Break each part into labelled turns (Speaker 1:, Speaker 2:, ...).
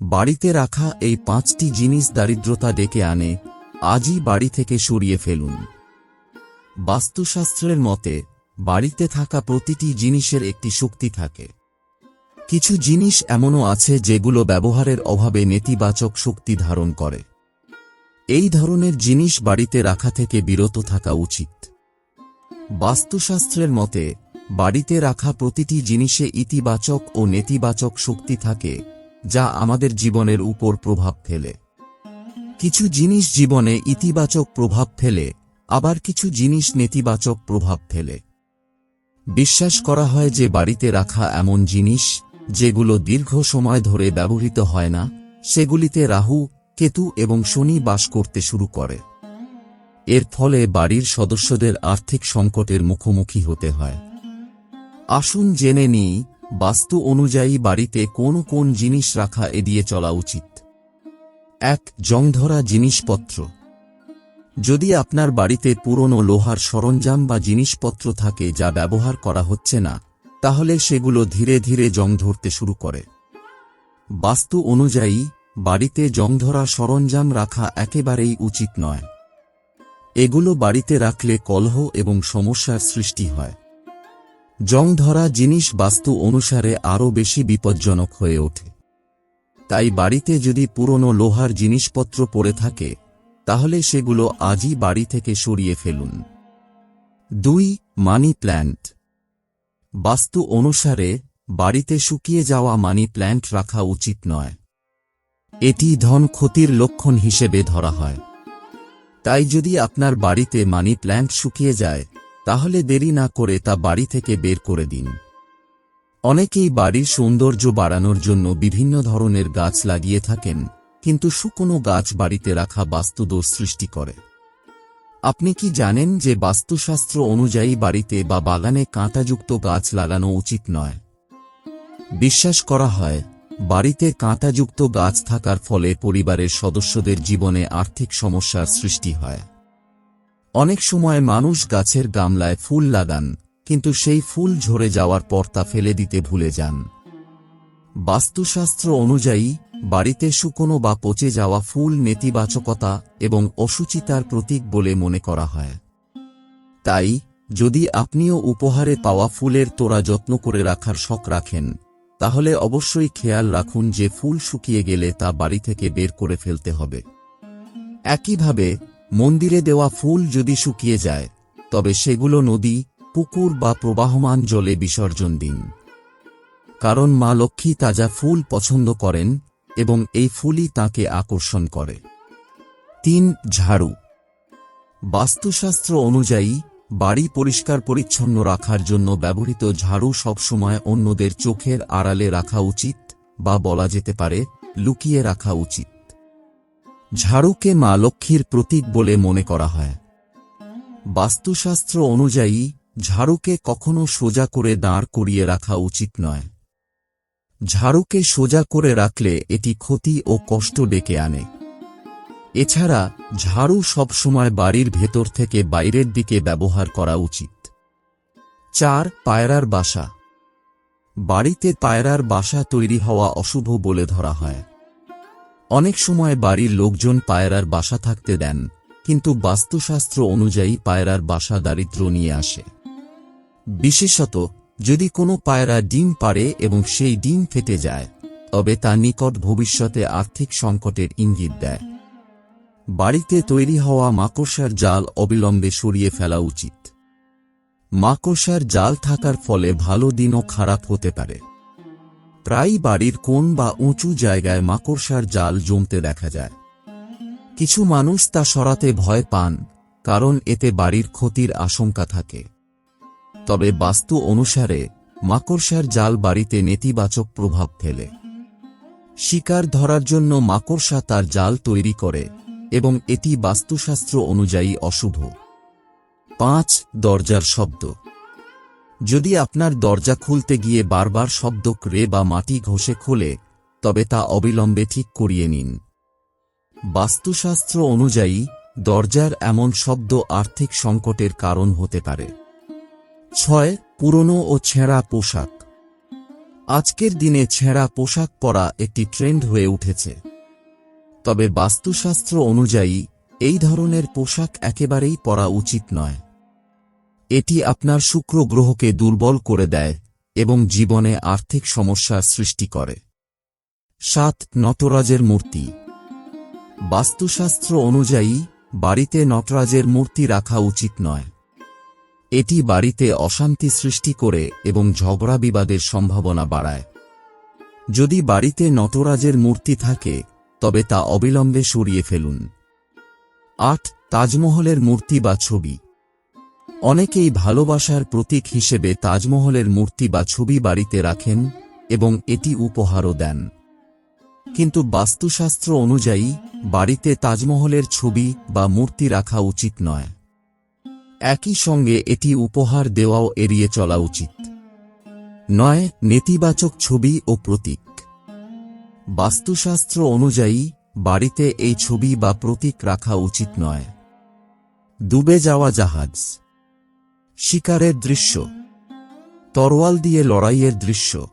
Speaker 1: বাড়িতে রাখা এই পাঁচটি জিনিস দারিদ্রতা ডেকে আনে, আজই বাড়ি থেকে সরিয়ে ফেলুন। বাস্তুশাস্ত্রের মতে, বাড়িতে থাকা প্রতিটি জিনিসের একটি শক্তি থাকে। কিছু জিনিস এমনও আছে যেগুলো ব্যবহারের অভাবে নেতিবাচক শক্তি ধারণ করে। এই ধরনের জিনিস বাড়িতে রাখা থেকে বিরত থাকা উচিত। বাস্তুশাস্ত্রের মতে, বাড়িতে রাখা প্রতিটি জিনিসে ইতিবাচক ও নেতিবাচক শক্তি থাকে যা আমাদের জীবনের উপর প্রভাব ফেলে। কিছু জিনিস জীবনে ইতিবাচক প্রভাব ফেলে, আবার কিছু জিনিস নেতিবাচক প্রভাব ফেলে। বিশ্বাস করা হয় যে বাড়িতে রাখা এমন জিনিস, যেগুলো দীর্ঘ সময় ধরে ব্যবহৃত হয় না, সেগুলিতে রাহু, কেতু এবং শনি বাস করতে শুরু করে। এর ফলে বাড়ির সদস্যদের আর্থিক সংকটের মুখোমুখি হতে হয়। আসুন জেনে নিই বাস্তু অনুযায়ী বাড়িতে কোন কোন জিনিস রাখা এড়িয়ে চলা উচিত। এক, জংধরা জিনিসপত্র। যদি আপনার বাড়িতে পুরনো লোহার সরঞ্জাম বা জিনিসপত্র থাকে যা ব্যবহার করা হচ্ছে না, তাহলে সেগুলো ধীরে ধীরে জং ধরতে শুরু করে। বাস্তু অনুযায়ী, বাড়িতে জংধরা সরঞ্জাম রাখা একেবারেই উচিত নয়। এগুলো বাড়িতে রাখলে কলহ এবং সমস্যার সৃষ্টি হয়। জং ধরা জিনিস বাস্তু অনুসারে আরও বেশি বিপজ্জনক হয়ে ওঠে। তাই বাড়িতে যদি পুরনো লোহার জিনিসপত্র পড়ে থাকে, তাহলে সেগুলো আজই বাড়ি থেকে সরিয়ে ফেলুন। দুই, মানি প্ল্যান্ট। বাস্তু অনুসারে বাড়িতে শুকিয়ে যাওয়া মানি প্ল্যান্ট রাখা উচিত নয়। এটি ধন ক্ষতির লক্ষণ হিসেবে ধরা হয়। তাই যদি আপনার বাড়িতে মানি প্ল্যান্ট শুকিয়ে যায় তাহলে দেরি না করে তা বাড়ি থেকে বের করে দিন। অনেকেই বাড়ির সৌন্দর্য বাড়ানোর জন্য বিভিন্ন ধরনের গাছ লাগিয়ে থাকেন, কিন্তু শুকনো গাছ বাড়িতে রাখা বাস্তুদোষ সৃষ্টি করে। আপনি কি জানেন যে বাস্তুশাস্ত্র অনুযায়ী বাড়িতে বা বাগানে কাঁটাযুক্ত গাছ লাগানো উচিত নয়? বিশ্বাস করা হয়, বাড়িতে কাঁটাযুক্ত গাছ থাকার ফলে পরিবারের সদস্যদের জীবনে আর্থিক সমস্যার সৃষ্টি হয়। অনেক সময় মানুষ গাছের গামলায় ফুল লাগান, কিন্তু সেই ফুল ঝরে যাওয়ার পর তা ফেলে দিতে ভুলে যান। বাস্তুশাস্ত্র অনুযায়ী, বাড়িতে শুকনো বা পচে যাওয়া ফুল নেতিবাচকতা এবং অসুচিতার প্রতীক বলে মনে করা হয়। তাই, যদি আপনিও উপহারে পাওয়া ফুলের তোড়া যত্ন করে রাখার শখ রাখেন, তাহলে অবশ্যই খেয়াল রাখুন যে ফুল শুকিয়ে গেলে তা বাড়ি থেকে বের করে ফেলতে হবে। একইভাবে মন্দিরে দেওয়া ফুল যদি শুকিয়ে যায়, তবে সেগুলো নদী, পুকুর বা প্রবাহমান জলে বিসর্জন দিন। কারণ মা লক্ষ্মী তাজা ফুল পছন্দ করেন এবং এই ফুলই তাকে আকর্ষণ করে। তিন, ঝাড়ু। বাস্তুশাস্ত্র অনুযায়ী, বাড়ি পরিষ্কার পরিচ্ছন্ন রাখার জন্য ব্যবহৃত ঝাড়ু সবসময় অন্যদের চোখের আড়ালে রাখা উচিত বা বলা যেতে পারে লুকিয়ে রাখা উচিত। ঝাড়ুকে মা লক্ষ্মীর প্রতীক বলে মনে করা হয়। বাস্তুশাস্ত্র অনুযায়ী, ঝাড়ুকে কখনো সোজা করে দাঁড় করিয়ে রাখা উচিত নয়। ঝাড়ুকে সোজা করে রাখলে এটি ক্ষতি ও কষ্ট ডেকে আনে। এছাড়া, ঝাড়ু সবসময় বাড়ির ভেতর থেকে বাইরের দিকে ব্যবহার করা উচিত। চার, পায়রার বাসা। বাড়িতে পায়রার বাসা তৈরি হওয়া অশুভ বলে ধরা হয়। অনেক সময় বাড়ির লোকজন পায়রার বাসা থাকতে দেন, কিন্তু বাস্তুশাস্ত্র অনুযায়ী পায়রার বাসা দারিদ্র নিয়ে আসে। বিশেষত, যদি কোনো পায়রা ডিম পারে এবং সেই ডিম ফেটে যায়, তবে তা নিকট ভবিষ্যতে আর্থিক সংকটের ইঙ্গিত দেয়। বাড়িতে তৈরি হওয়া মাকড়সার জাল অবিলম্বে সরিয়ে ফেলা উচিত। মাকড়সার জাল থাকার ফলে ভালো দিনও খারাপ হতে পারে। প্রায় বাড়ির কোন বা উঁচু জায়গায় মাকড়সার জাল জমতে দেখা যায়। কিছু মানুষ তা সরাতে ভয় পান, কারণ এতে বাড়ির ক্ষতির আশঙ্কা থাকে। তবে বাস্তু অনুসারে, মাকড়সার জাল বাড়িতে নেতিবাচক প্রভাব ফেলে। শিকার ধরার জন্য মাকড়সা তার জাল তৈরি করে এবং এটি বাস্তুশাস্ত্র অনুযায়ী অশুভ। পাঁচ, দরজার শব্দ। যদি আপনার দরজা খুলতে গিয়ে বারবার শব্দ ক্রে বা মাটি ঘষে খোলে, তবে তা অবিলম্বে ঠিক করিয়ে নিন। বাস্তুশাস্ত্র অনুযায়ী, দরজার এমন শব্দ আর্থিক সংকটের কারণ হতে পারে। ছয়, পুরনো ও ছেঁড়া পোশাক। আজকের দিনে ছেঁড়া পোশাক পরা একটি ট্রেন্ড হয়ে উঠেছে। তবে বাস্তুশাস্ত্র অনুযায়ী, এই ধরনের পোশাক একেবারেই পরা উচিত নয়। এটি আপনার শুক্র গ্রহকে দুর্বল করে দেয় এবং জীবনে আর্থিক সমস্যার সৃষ্টি করে। সাত, নটরাজের মূর্তি। বাস্তুশাস্ত্র অনুযায়ী, বাড়িতে নটরাজের মূর্তি রাখা উচিত নয়। এটি বাড়িতে অশান্তি সৃষ্টি করে এবং ঝগড়া বিবাদের সম্ভাবনা বাড়ায়। যদি বাড়িতে নটরাজের মূর্তি থাকে, তবে তা অবিলম্বে সরিয়ে ফেলুন। আট, তাজমহলের মূর্তি বা ছবি। অনেকেই ভালোবাসার প্রতীক হিসেবে তাজমহলের মূর্তি বা ছবি বাড়িতে রাখেন এবং এটি উপহারও দেন। কিন্তু বাস্তুশাস্ত্র অনুযায়ী, বাড়িতে তাজমহলের ছবি বা মূর্তি রাখা উচিত নয়। একই সঙ্গে এটি উপহার দেওয়াও এড়িয়ে চলা উচিত। নয়, নেতিবাচক ছবি ও প্রতীক। বাস্তুশাস্ত্র অনুযায়ী, বাড়িতে এই ছবি বা প্রতীক রাখা উচিত নয়। ডুবে যাওয়া জাহাজ। শিকারের দৃশ্য। তরোয়াল দিয়ে লড়াইয়ের দৃশ্য।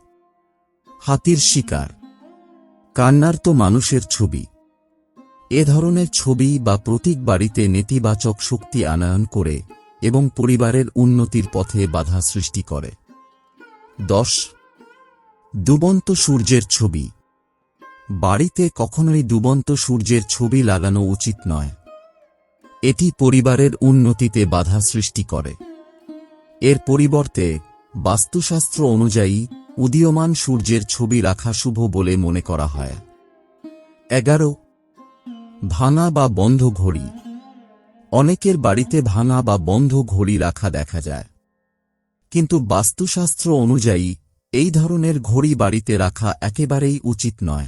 Speaker 1: হাতির শিকার। কান্নার তো মানুষের ছবি। এ ধরনের ছবি বা প্রতীক বাড়িতে নেতিবাচক শক্তি আনয়ন করে এবং পরিবারের উন্নতির পথে বাধা সৃষ্টি করে। দশ। ডুবন্ত সূর্যের ছবি। বাড়িতে কখনোই ডুবন্ত সূর্যের ছবি লাগানো উচিত নয়। এটি পরিবারের উন্নতিতে বাধা সৃষ্টি করে। এর পরিবর্তে, বাস্তুশাস্ত্র অনুযায়ী, উদীয়মান সূর্যের ছবি রাখা শুভ বলে মনে করা হয়। এগারো, ভাঙা বা বন্ধ ঘড়ি। অনেকের বাড়িতে ভাঙা বা বন্ধ ঘড়ি রাখা দেখা যায়। কিন্তু বাস্তুশাস্ত্র অনুযায়ী, এই ধরনের ঘড়ি বাড়িতে রাখা একেবারেই উচিত নয়।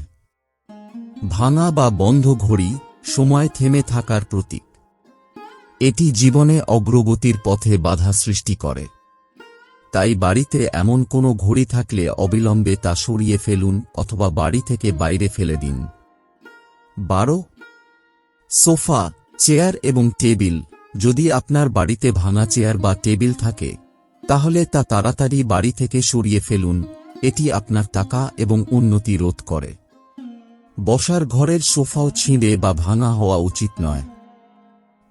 Speaker 1: ভাঙা বা বন্ধ ঘড়ি, সময় থেমে থাকার প্রতীক। এটি জীবনে অগ্রগতির পথে বাধা সৃষ্টি করে। তাই বাড়িতে এমন কোনো ঘড়ি থাকলে অবিলম্বে তা সরিয়ে ফেলুন অথবা বাড়ি থেকে বাইরে ফেলে দিন। বারো। সোফা, চেয়ার এবং টেবিল। যদি আপনার বাড়িতে ভাঙা চেয়ার বা টেবিল থাকে, তাহলে তা তাড়াতাড়ি বাড়ি থেকে সরিয়ে ফেলুন। এটি আপনার টাকা এবং উন্নতি রোধ করে। বসার ঘরের সোফাও ছিঁড়ে বা ভাঙা হওয়া উচিত নয়।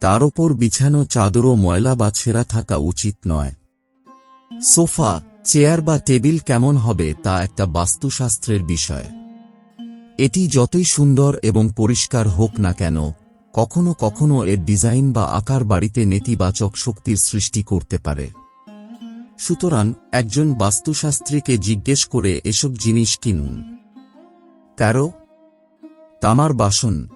Speaker 1: তার ওপর বিছানো চাদরও ময়লা বা ছেঁড়া থাকা উচিত নয়। সোফা, চেয়ার বা টেবিল কেমন হবে তা একটা বাস্তুশাস্ত্রের বিষয়। এটি যতই সুন্দর এবং পরিষ্কার হোক না কেন, কখনো কখনো এর ডিজাইন বা আকার বাড়িতে নেতিবাচক শক্তির সৃষ্টি করতে পারে। সুতরাং, একজন বাস্তুশাস্ত্রীকে জিজ্ঞেস করে এসব জিনিস কিনুন। তেরো, তামার বাসন।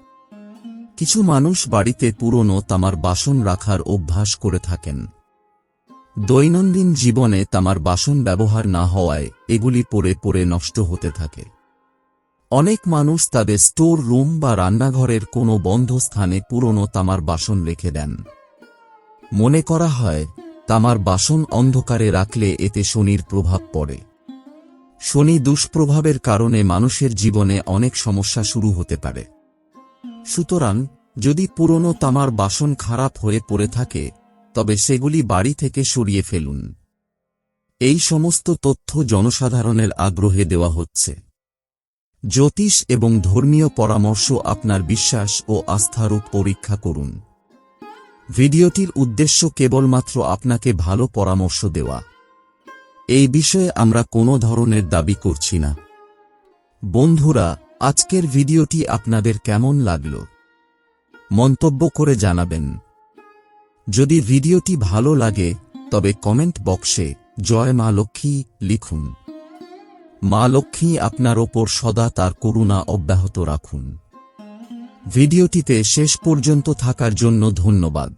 Speaker 1: কিছু মানুষ বাড়িতে পুরনো তামার বাসন রাখার অভ্যাস করে থাকেন। দৈনন্দিন জীবনে তামার বাসন ব্যবহার না হওয়ায় এগুলি পরে পরে নষ্ট হতে থাকে। অনেক মানুষ তাদের স্টোর রুম বা রান্নাঘরের কোনো বন্ধ স্থানে পুরনো তামার বাসন রেখে দেন। মনে করা হয়, তামার বাসন অন্ধকারে রাখলে এতে শনির প্রভাব পড়ে। শনি দুষ্প্রভাবের কারণে মানুষের জীবনে অনেক সমস্যা শুরু হতে পারে। সুতরাং, যদি পুরনো তামার বাসন খারাপ হয়ে পড়ে থাকে, তবে সেগুলি বাড়ি থেকে সরিয়ে ফেলুন। এই সমস্ত তথ্য জনসাধারণের আগ্রহে দেওয়া হচ্ছে। জ্যোতিষ এবং ধর্মীয় পরামর্শ আপনার বিশ্বাস ও আস্থার পরীক্ষা করুন। ভিডিওটির উদ্দেশ্য কেবলমাত্র আপনাকে ভালো পরামর্শ দেওয়া। এই বিষয়ে আমরা কোনো ধরনের দাবি করছি না। বন্ধুরা আজকের ভিডিওটি আপনাদের কেমন লাগল? মন্তব্য করে জানাবেন। যদি ভিডিওটি ভালো লাগে, তবে কমেন্ট বক্সে জয় মা লক্ষ্মী লিখুন। মা লক্ষ্মী আপনার ওপর সদা তার করুণা অব্যাহত রাখুন। ভিডিওটিতে শেষ পর্যন্ত থাকার জন্য ধন্যবাদ।